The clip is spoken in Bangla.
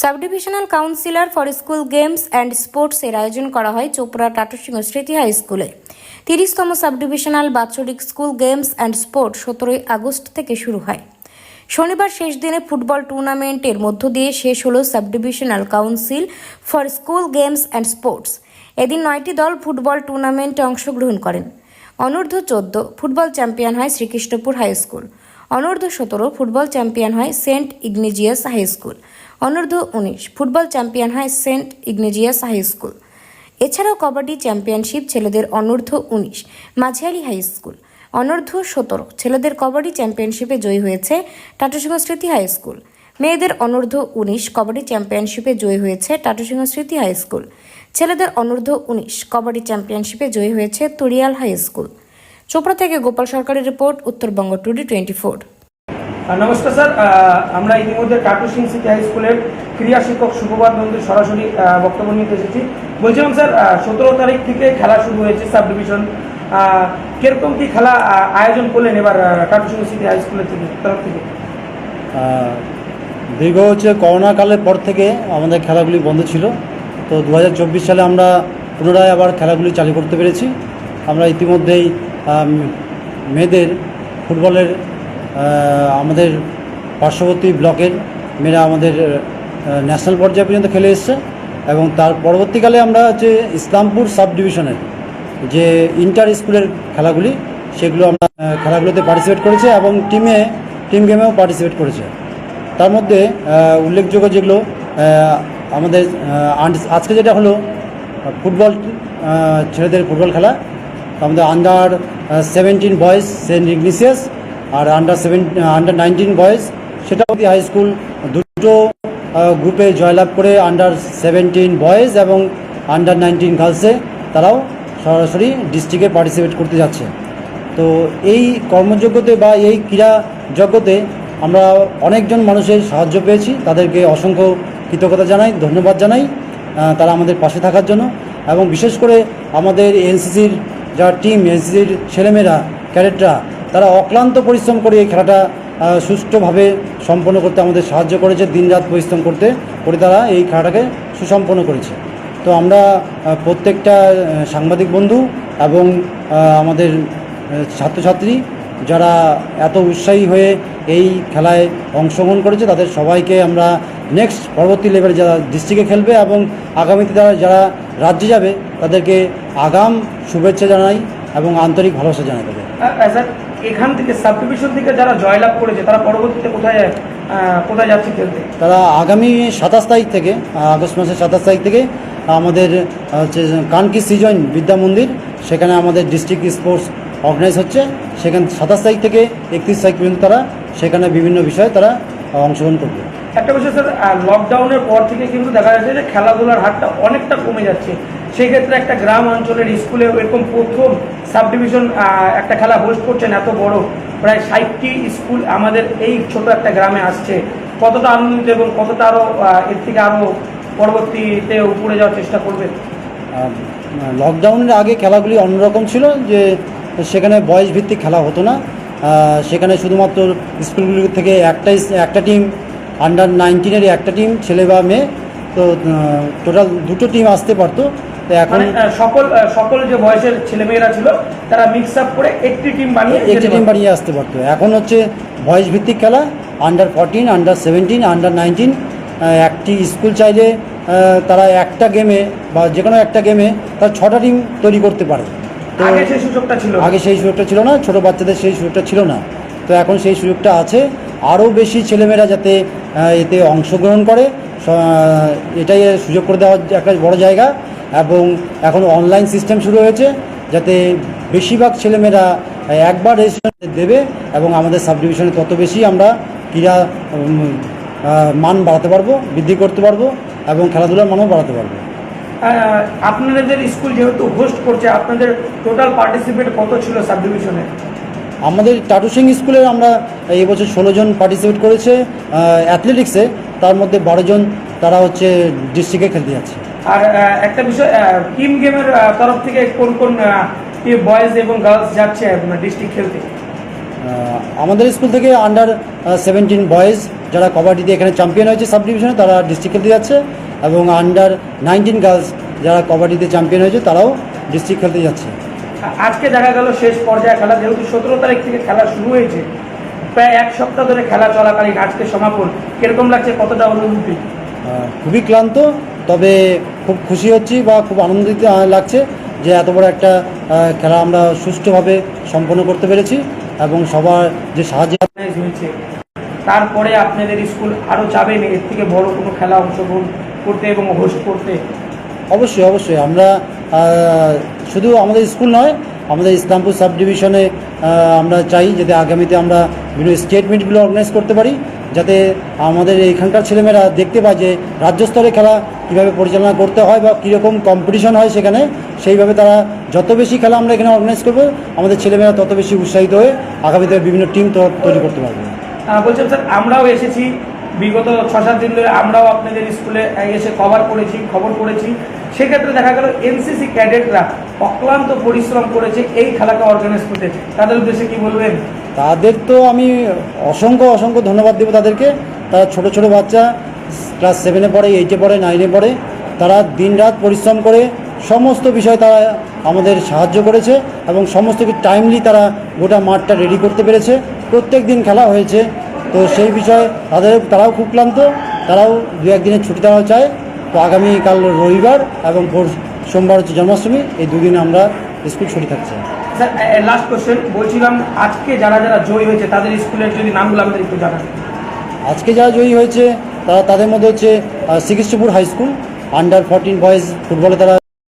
Sub divisional councillor for school games and sports এর আয়োজন করা হয় চোপড়া টাটু সিংহ স্মৃতি হাই স্কুলে। তিরিশতম সাব ডিভিশনাল বাৎসরিক স্কুল গেমস অ্যান্ড স্পোর্টস সতেরোই আগস্ট থেকে শুরু হয়। শনিবার শেষ দিনে ফুটবল টুর্নামেন্টের মধ্য দিয়ে শেষ হলো sub divisional council for school games and sports. এদিন নয়টি দল ফুটবল টুর্নামেন্টে অংশগ্রহণ করেন। অনূর্ধ্ব চোদ্দ ফুটবল চ্যাম্পিয়ন হয় শ্রীকৃষ্ণপুর হাই স্কুল। অনূর্ধ্ব সতেরো ফুটবল চ্যাম্পিয়ন হয় সেন্ট ইগনিজিয়াস হাই স্কুল। অনূর্ধ্ব উনিশ, ফুটবল চ্যাম্পিয়ন হয় সেন্ট ইগনেজিয়াস হাই স্কুল। এছাড়াও কবাডি চ্যাম্পিয়নশিপ ছেলেদের অনূর্ধ্ব উনিশ মাঝিয়ালি হাই স্কুল। অনূর্ধ্ব সতেরো, ছেলেদের কবাডি চ্যাম্পিয়নশিপে জয়ী হয়েছে টাটুসিংহ স্মৃতি হাই স্কুল। মেয়েদের অনূর্ধ্ব উনিশ, কবাডি চ্যাম্পিয়নশিপে জয়ী হয়েছে টাটুসিংহ স্মৃতি হাই স্কুল। ছেলেদের অনূর্ধ্ব উনিশ, কবাডি চ্যাম্পিয়নশিপে জয়ী হয়েছে তুরিয়াল হাই স্কুল। চোপড়া থেকে গোপাল সরকারের report, Uttarbanga today twenty four নমস্কার স্যার। আমরা ইতিমধ্যে কাটু সিং সিটি হাই স্কুলের ক্রীড়া শিক্ষক সুপ্রভাত নন্দীর সরাসরি বক্তব্য নিতে এসেছি। বলছিলাম স্যার সতেরো তারিখ থেকে খেলা শুরু হয়েছে সাব ডিভিশন কীরকম কি খেলা আয়োজন করলেন এবার কাটু সিং সিটি হাই স্কুলের থেকে, তরফ থেকে? দীর্ঘ হচ্ছে করোনা কালের পর থেকে আমাদের খেলাগুলি বন্ধ ছিল। তো দু হাজার চব্বিশ সালে আমরা পুনরায় আবার খেলাগুলি চালু করতে পেরেছি। আমরা ইতিমধ্যেই মেয়েদের ফুটবলের আমাদের পার্শ্ববর্তী ব্লকের মেয়েরা আমাদের ন্যাশনাল পর্যায়ে পর্যন্ত খেলে এসছে এবং তার পরবর্তীকালে আমরা হচ্ছে ইসলামপুর সাব ডিভিশনের যে ইন্টার স্কুলের খেলাগুলি, সেগুলো আমরা খেলাগুলোতে পার্টিসিপেট করেছে এবং টিমে টিম গেমেও পার্টিসিপেট করেছে। তার মধ্যে উল্লেখযোগ্য যেগুলো আমাদের আজকে যেটা হলো, ফুটবল ছেলেদের ফুটবল খেলা। আমাদের under seventeen boys Saint Ignatius আর under seven under nineteen boys সেটা হাই স্কুল দুটো গ্রুপে জয়লাভ করে আন্ডার সেভেন্টিন বয়েজ এবং আন্ডার নাইনটিন গার্লসে তারাও সরাসরি ডিস্ট্রিক্টে পার্টিসিপেট করতে যাচ্ছে। তো এই কর্মযোগ্যতে বা এই ক্রীড়া জগতে আমরা অনেকজন মানুষের সাহায্য পেয়েছি, তাদেরকে অসংখ্য কৃতজ্ঞতা জানাই, ধন্যবাদ জানাই তারা আমাদের পাশে থাকার জন্য এবং বিশেষ করে আমাদের এনসিসির যারা টিম এনসিসির ছেলেমেয়েরা, ক্যাডেটরা তারা অক্লান্ত পরিশ্রম করে এই খেলাটা সুষ্ঠুভাবে সম্পন্ন করতে আমাদের সাহায্য করেছে, দিনরাত পরিশ্রম করতে, করে তারা এই খেলাটাকে সুসম্পন্ন করেছে। তো আমরা প্রত্যেকটা সাংবাদিক বন্ধু এবং আমাদের ছাত্রছাত্রী যারা এত উৎসাহী হয়ে এই খেলায় অংশগ্রহণ করেছে, তাদের সবাইকে আমরা নেক্সট পরবর্তী লেভেলে যারা ডিস্ট্রিক্টে খেলবে এবং আগামীতে যারা যারা রাজ্যে যাবে, তাদেরকে আগাম শুভেচ্ছা জানাই এবং আন্তরিক ভালোবাসা জানাই তাদের। এখান থেকে সাব ডিভিশন থেকে যারা জয়লাভ করেছে তারা পরবর্তীতে কোথায় কোথায় যাচ্ছে খেলতে তারা আগামী সাতাশ তারিখ থেকে আগস্ট মাসের সাতাশ তারিখ থেকে আমাদের হচ্ছে কানকি সিজন বিদ্যা মন্দির সেখানে আমাদের ডিস্ট্রিক্ট স্পোর্টস অর্গানাইজ হচ্ছে। সেখানে সাতাশ তারিখ থেকে একত্রিশ তারিখ পর্যন্ত তারা সেখানে বিভিন্ন বিষয়ে তারা অংশগ্রহণ করবে। একটা বিষয় স্যার লকডাউনের পর থেকে কিন্তু দেখা যাচ্ছে যে খেলাধুলার হারটা অনেকটা কমে যাচ্ছে। সেই ক্ষেত্রে একটা গ্রাম অঞ্চলের স্কুলে এরকম প্রথম সাব ডিভিশন একটা খেলা হোস্ট করছেন এত বড়। প্রায় ষাটটি স্কুল আমাদের এই ছোট একটা গ্রামে আসছে। কতটা আনন্দিত এবং কতটা আরও এর থেকে আরও পরবর্তীতে উপরে যাওয়ার চেষ্টা করবে? লকডাউনের আগে খেলাগুলি অন্যরকম ছিল যে সেখানে বয়স ভিত্তিক খেলা হতো না। সেখানে শুধুমাত্র স্কুলগুলি থেকে একটাই একটা টিম আন্ডার নাইনটিনের একটা টিম ছেলে বা মেয়ে। তো টোটাল দুটো টিম আসতে পারতো। এখন মানে সকল সকল যে বয়সের ছেলেমেয়েরা ছিল তারা মিক্স আপ করে একটি টিম বানিয়ে একটি টিম বানিয়ে আসতে পারতো। এখন হচ্ছে বয়স ভিত্তিক খেলা under fourteen under seventeen under nineteen একটি স্কুল চাইলে তারা একটা গেমে বা যে কোনো একটা গেমে তার ছটা টিম তৈরি করতে পারে। আগে সেই সুযোগটা ছিল আগে সেই সুযোগটা ছিল না ছোট বাচ্চাদের সেই সুযোগটা ছিল না। তো এখন সেই সুযোগটা আছে। আরও বেশি ছেলেমেয়েরা যাতে এতে অংশগ্রহণ করে এটাই সুযোগ করে দেওয়ার একটা বড় জায়গা। এবং এখন অনলাইন সিস্টেম শুরু হয়েছে যাতে বেশিরভাগ ছেলেমেয়েরা একবার রেজিস্ট্রেশন দেবে এবং আমাদের সাব ডিভিশনে তত বেশি আমরা ক্রীড়া মান বাড়াতে পারব বৃদ্ধি করতে পারব এবং খেলাধুলার মানও বাড়াতে পারব। আপনাদের স্কুল যেহেতু হোস্ট করছে আপনাদের টোটাল পার্টিসিপেট কত ছিল সাব ডিভিশনে আমাদের টাটু সিং স্কুলের আমরা এই বছর ষোলো জন পার্টিসিপেট করেছে অ্যাথলেটিক্সে তার মধ্যে বারো জন তারা হচ্ছে ডিস্ট্রিক্টে খেলতে যাচ্ছে। আর একটা বিষয় টিম গেমের তরফ থেকে কোন কোন বয়েজ এবং গার্লস যাচ্ছে ডিস্ট্রিক্ট খেলতে? আমাদের স্কুল থেকে আন্ডার সেভেন্টিন বয়েজ যারা কবাডিতে এখানে চ্যাম্পিয়ন হয়েছে সাব ডিভিশনে তারা ডিস্ট্রিক্ট খেলতে যাচ্ছে এবং আন্ডার নাইনটিন গার্লস যারা কবাডিতে চ্যাম্পিয়ন হয়েছে তারাও ডিস্ট্রিক্ট খেলতে যাচ্ছে। আজকে দেখা গেল শেষ পর্যায়ে খেলা যেহেতু সতেরো তারিখ থেকে খেলা শুরু হয়েছে প্রায় এক সপ্তাহ ধরে খেলা চলাকালীন আজকে সমাপন। কীরকম লাগছে কতটা অনুভূতি? খুবই ক্লান্ত তবে খুব খুশি হচ্ছি বা খুব আনন্দিত লাগছে যে এত বড় একটা খেলা আমরা সুষ্ঠুভাবে সম্পন্ন করতে পেরেছি এবং সবার যে সাহায্য হয়েছে। তারপরে আপনাদের স্কুল আরও যাবেন এর থেকে বড় কোনো খেলা অংশগ্রহণ করতে এবং হোস্ট করতে? অবশ্যই অবশ্যই। আমরা শুধু আমাদের স্কুল নয় আমাদের ইসলামপুর সাব ডিভিশনে আমরা চাই যাতে আগামীতে আমরা বিভিন্ন স্টেট মিটগুলো অর্গানাইজ করতে পারি। যাতে আমাদের এখানকার ছেলেমেয়েরা দেখতে পায় যে রাজ্য স্তরে খেলা কীভাবে পরিচালনা করতে হয় বা কীরকম কম্পিটিশন হয় সেখানে, সেইভাবে তারা যত বেশি খেলা আমরা এখানে অর্গানাইজ করব, আমাদের ছেলেমেয়েরা তত বেশি উৎসাহিত হয়ে আগামীতে বিভিন্ন টিম তৈরি করতে পারবে। বলছিলাম স্যার, আমরাও এসেছি, বিগত ছ সাত দিন ধরে আমরাও আপনাদের স্কুলে এসে কভার করেছি, খবর করেছি। সেক্ষেত্রে দেখা গেল এনসিসি ক্যাডেটরা অক্লান্ত পরিশ্রম করেছে এই খেলাকে অর্গানাইজ করতে। তাদের উদ্দেশ্যে কি বলবেন? তাদের তো আমি অসংখ্য অসংখ্য ধন্যবাদ দেবো তাদেরকে। তারা ছোট ছোট বাচ্চা, ক্লাস সেভেনে পড়ে এইটে পড়ে নাইনে পড়ে। তারা দিনরাত পরিশ্রম করে সমস্ত বিষয় তারা আমাদের সাহায্য করেছে এবং সমস্ত কিছু টাইমলি তারা গোটা মাঠটা রেডি করতে পেরেছে। প্রত্যেক দিন খেলা হয়েছে। তো সেই বিষয়ে তাদের, তারাও খুব ক্লান্ত। তারাও দু একদিনের ছুটি দেওয়া চায়। তো আগামীকাল রবিবার এবং সোমবার হচ্ছে জন্মাষ্টমী। এই দুদিনে আমরা স্কুল ছুটি থাকছে। স্যার লাস্ট কোশ্চেন বলছিলাম, আজকে যারা যারা জয়ী হয়েছে, তাদের স্কুলের যদি নামগুলো আমাদের একটু জানান। আজকে যারা জয়ী হয়েছে, তারা তাদের মধ্যে হচ্ছে Srikrishnapur high school under fourteen boys ফুটবলে তারা